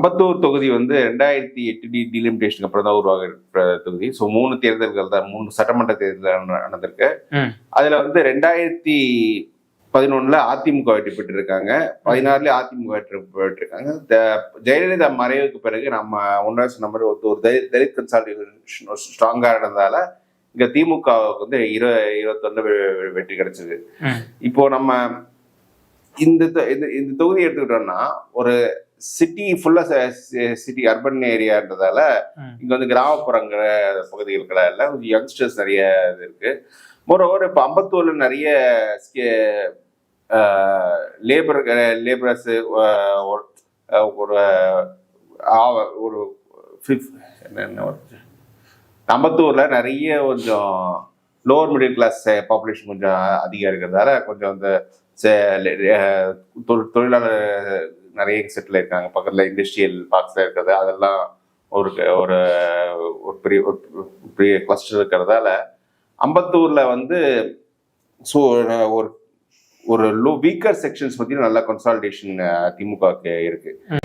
அம்பத்தூர் தொகுதி வந்து ரெண்டாயிரத்தி எட்டு டி டிலிமிட்டேஷனுக்கு அப்புறம் தான் உருவாகிற தொகுதி. ஸோ மூணு தேர்தல்கள் தான் மூணு சட்டமன்ற தேர்தல் நடந்திருக்கு. அதுல வந்து ரெண்டாயிரத்தி பதினொன்னுல அதிமுக வெற்றி பெற்றிருக்காங்க. பதினாறுல அதிமுக வெற்றி பெற்றிருக்காங்க. ஜெயலலிதா மறைவுக்கு பிறகு நம்ம ஒன்றாவது சொன்ன மாதிரி ஒரு தலித் கன்சாலிடேஷன் ஸ்ட்ராங்கா இருந்ததால இங்க திமுகவுக்கு வந்து இரு இருபத்தொன்னு வெற்றி கிடைச்சது. இப்போ நம்ம இந்த இந்த தொகுதி எடுத்துக்கிட்டோம்னா ஒரு சிட்டி ஃபுல்லா சிட்டி அர்பன் ஏரியான்றதால. இங்க வந்து கிராமப்புறங்கிற பகுதிகளுக்குள்ள எல்லாம் யங்ஸ்டர்ஸ் நிறைய இது இருக்கு மோரோவர் இப்போ அம்பத்தூர்ல நிறைய லேபர் லேபரர்ஸ் ஒரு ஒரு fifth- என்ன? அம்பத்தூர்ல நிறைய கொஞ்சம் லோவர் மிடில் கிளாஸ் பாப்புலேஷன் கொஞ்சம் அதிகம் இருக்கிறதால கொஞ்சம் அந்த தொழிலாளர் நிறைய செட்டில் இருக்காங்க. பக்கத்துல இண்டஸ்ட்ரியல் பார்க்ஸ்ல இருக்கிறது அதெல்லாம் ஒரு ஒரு ஒரு பெரிய ஒரு பெரிய கிளஸ்டர் இருக்கிறதால அம்பத்தூர்ல வந்து ஸோ ஒரு ஒரு லோ வீக்கர் செக்ஷன்ஸ் பற்றியும் நல்லா கன்சால்டேஷன் திமுகவுக்கு இருக்கு.